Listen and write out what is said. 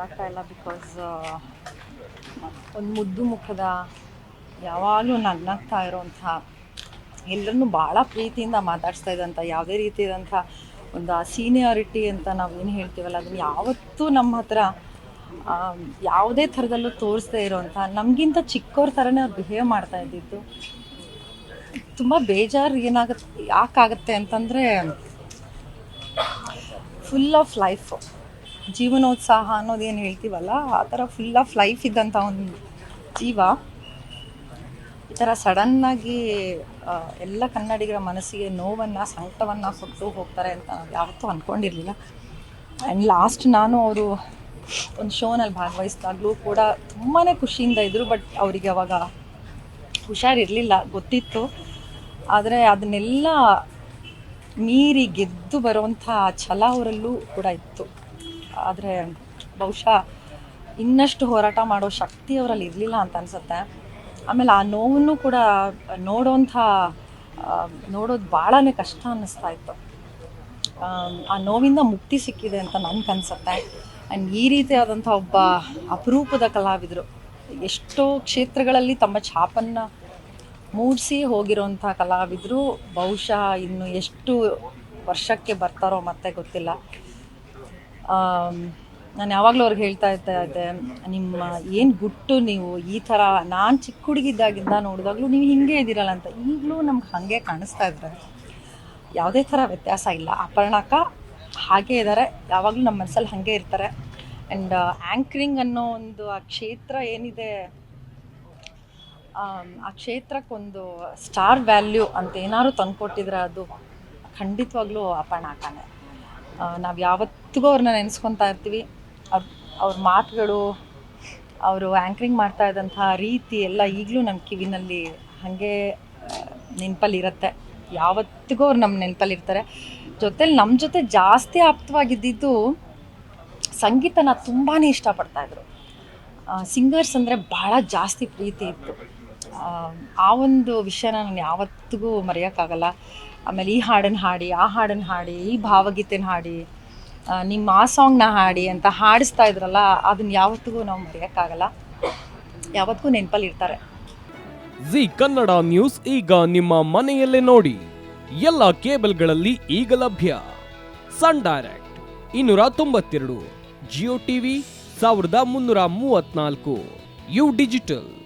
ಇಲ್ಲ ಬಿಕಾಸ್ ಒಂದು ಮುದ್ದು ಮುಖದ ಯಾವಾಗಲೂ ನಗ್ನಾಗ್ತಾ ಇರೋಂಥ ಎಲ್ಲರನ್ನು ಭಾಳ ಪ್ರೀತಿಯಿಂದ ಮಾತಾಡಿಸ್ತಾ ಇದ್ದಂಥ, ಯಾವುದೇ ರೀತಿಯಾದಂಥ ಒಂದು ಸೀನಿಯಾರಿಟಿ ಅಂತ ನಾವು ಏನು ಹೇಳ್ತೀವಲ್ಲ, ಅದನ್ನು ಯಾವತ್ತೂ ನಮ್ಮ ಹತ್ರ ಯಾವುದೇ ಥರದಲ್ಲೂ ತೋರಿಸ್ದೇ ಇರೋವಂಥ ನಮಗಿಂತ ಚಿಕ್ಕವ್ರ ಥರನೇ ಅವ್ರು ಬಿಹೇವ್ ಮಾಡ್ತಾ ಇದ್ದಿದ್ದು. ತುಂಬ ಬೇಜಾರು ಏನಾಗುತ್ತೆ ಯಾಕಾಗತ್ತೆ ಅಂತಂದರೆ ಫುಲ್ ಆಫ್ ಲೈಫ್ ಜೀವನೋತ್ಸಾಹ ಅನ್ನೋದೇನು ಹೇಳ್ತೀವಲ್ಲ, ಆ ಥರ ಫುಲ್ ಆಫ್ ಲೈಫ್ ಇದ್ದಂಥ ಒಂದು ಜೀವ. ಈ ಥರ ಸಡನ್ನಾಗಿ ಎಲ್ಲ ಕನ್ನಡಿಗರ ಮನಸ್ಸಿಗೆ ನೋವನ್ನು ಸಂಕಟವನ್ನು ಕೊಟ್ಟು ಹೋಗ್ತಾರೆ ಅಂತ ಯಾವತ್ತೂ ಅಂದ್ಕೊಂಡಿರಲಿಲ್ಲ ಆ್ಯಂಡ್ ಲಾಸ್ಟ್ ನಾನು ಅವರು ಒಂದು ಶೋನಲ್ಲಿ ಭಾಗವಹಿಸಿದಾಗಲೂ ಕೂಡ ತುಂಬಾ ಖುಷಿಯಿಂದ ಇದ್ದರು ಬಟ್ ಅವರಿಗೆ ಅವಾಗ ಹುಷಾರಿರಲಿಲ್ಲ, ಗೊತ್ತಿತ್ತು. ಆದರೆ ಅದನ್ನೆಲ್ಲ ಮೀರಿ ಗೆದ್ದು ಬರುವಂಥ ಛಲ ಅವರಲ್ಲೂ ಕೂಡ ಇತ್ತು. ಆದರೆ ಬಹುಶಃ ಇನ್ನಷ್ಟು ಹೋರಾಟ ಮಾಡೋ ಶಕ್ತಿ ಅವರಲ್ಲಿ ಇರಲಿಲ್ಲ ಅಂತ ಅನಿಸುತ್ತೆ. ಆಮೇಲೆ ಆ ನೋವನ್ನು ಕೂಡ ನೋಡೋಂಥ ನೋಡೋದು ಭಾಳನೇ ಕಷ್ಟ ಅನ್ನಿಸ್ತಾ ಇತ್ತು. ಆ ನೋವಿಂದ ಮುಕ್ತಿ ಸಿಕ್ಕಿದೆ ಅಂತ ನನಗೆ ಅನಿಸುತ್ತೆ. ಆ್ಯಂಡ್ ಈ ರೀತಿಯಾದಂಥ ಒಬ್ಬ ಅಪರೂಪದ ಕಲಾವಿದರು, ಎಷ್ಟೋ ಕ್ಷೇತ್ರಗಳಲ್ಲಿ ತಮ್ಮ ಛಾಪನ್ನು ಮೂಡಿಸಿ ಹೋಗಿರೋಂಥ ಕಲಾವಿದರು ಬಹುಶಃ ಇನ್ನು ಎಷ್ಟು ವರ್ಷಕ್ಕೆ ಬರ್ತಾರೋ ಮತ್ತೆ ಗೊತ್ತಿಲ್ಲ. ನಾನು ಯಾವಾಗಲೂ ಅವ್ರಿಗೆ ಹೇಳ್ತಾ ಇರ್ತಾ ಇದ್ದೆ ನಿಮ್ಮ ಏನು ಗುಟ್ಟು ನೀವು ಈ ಥರ, ನಾನು ಚಿಕ್ಕ ಹುಡುಗಿದ್ದಾಗಿಂದ ನೋಡಿದಾಗಲೂ ನೀವು ಹಿಂಗೆ ಇದ್ದೀರಲ್ಲ ಅಂತ, ಈಗಲೂ ನಮ್ಗೆ ಹಾಗೆ ಕಾಣಿಸ್ತಾ ಇದ್ರೆ ಯಾವುದೇ ಥರ ವ್ಯತ್ಯಾಸ ಇಲ್ಲ. ಅಪರ್ಣಕ ಹಾಗೆ ಇದ್ದಾರೆ ಯಾವಾಗಲೂ ನಮ್ಮ ಮನಸ್ಸಲ್ಲಿ ಹಾಗೆ ಇರ್ತಾರೆ. ಆ್ಯಂಡ್ ಆ್ಯಂಕ್ರಿಂಗ್ ಅನ್ನೋ ಒಂದು ಆ ಕ್ಷೇತ್ರ ಏನಿದೆ ಆ ಕ್ಷೇತ್ರಕ್ಕೊಂದು ಸ್ಟಾರ್ ವ್ಯಾಲ್ಯೂ ಅಂತ ಏನಾದ್ರು ತಂದುಕೊಟ್ಟಿದ್ರೆ ಅದು ಖಂಡಿತವಾಗ್ಲೂ ಅಪರ್ಣಾಕನೇ. ನಾವು ಯಾವತ್ತಿಗೂ ಅವ್ರನ್ನ ನೆನೆಸ್ಕೊತಾ ಇರ್ತೀವಿ. ಅವ್ರ ಅವ್ರ ಮಾತುಗಳು, ಅವರು ಆ್ಯಂಕ್ರಿಂಗ್ ಮಾಡ್ತಾ ಇದ್ದಂಥ ರೀತಿ ಎಲ್ಲ ಈಗಲೂ ನಮ್ಮ ಕಿವಿನಲ್ಲಿ ಹಾಗೆ ನೆನಪಲ್ಲಿರುತ್ತೆ ಯಾವತ್ತಿಗೂ ಅವ್ರು ನಮ್ಮ ನೆನಪಲ್ಲಿರ್ತಾರೆ ಜೊತೆಲಿ ನಮ್ಮ ಜೊತೆ ಜಾಸ್ತಿ ಆಪ್ತವಾಗಿದ್ದಿದ್ದು ಸಂಗೀತನ ತುಂಬಾ ಇಷ್ಟಪಡ್ತಾಯಿದ್ರು ಸಿಂಗರ್ಸ್ ಅಂದರೆ ಭಾಳ ಜಾಸ್ತಿ ಪ್ರೀತಿ ಇತ್ತು. ಆ, ಒಂದು ವಿಷಯನ ನಾನು ಯಾವತ್ತಿಗೂ ಮರೆಯೋಕ್ಕಾಗಲ್ಲ. ಆಮೇಲೆ ಈ ಹಾಡನ್ನು ಹಾಡಿ ಆ ಹಾಡನ್ನು ಹಾಡಿ ಈ ಭಾವಗೀತೆನ ಹಾಡಿ ನಿಮ್ಮ ಆ ಸಾಂಗ್ನ ಹಾಡಿ ಅಂತ ಹಾಡಿಸ್ತಾ ಇದ್ರಲ್ಲ ಅದನ್ನ ಯಾವತ್ತಿಗೂ ನಾವು ಮರೆಯೋಕ್ಕಾಗಲ್ಲ. ಯಾವತ್ತಿಗೂ ನೆನಪಲ್ಲಿ ಇರ್ತಾರೆ. ಜಿ ಕನ್ನಡ ನ್ಯೂಸ್ ಈಗ ನಿಮ್ಮ ಮನೆಯಲ್ಲೇ ನೋಡಿ. ಎಲ್ಲ ಕೇಬಲ್ಗಳಲ್ಲಿ ಈಗ ಲಭ್ಯ. ಸನ್ ಡೈರೆಕ್ಟ್ ಇನ್ನೂರ ತೊಂಬತ್ತೆರಡು ಜಿಯೋ ಟಿವಿ ಸಾವಿರದ ಮುನ್ನೂರ ಮೂವತ್ನಾಲ್ಕು ಯು ಡಿಜಿಟಲ್.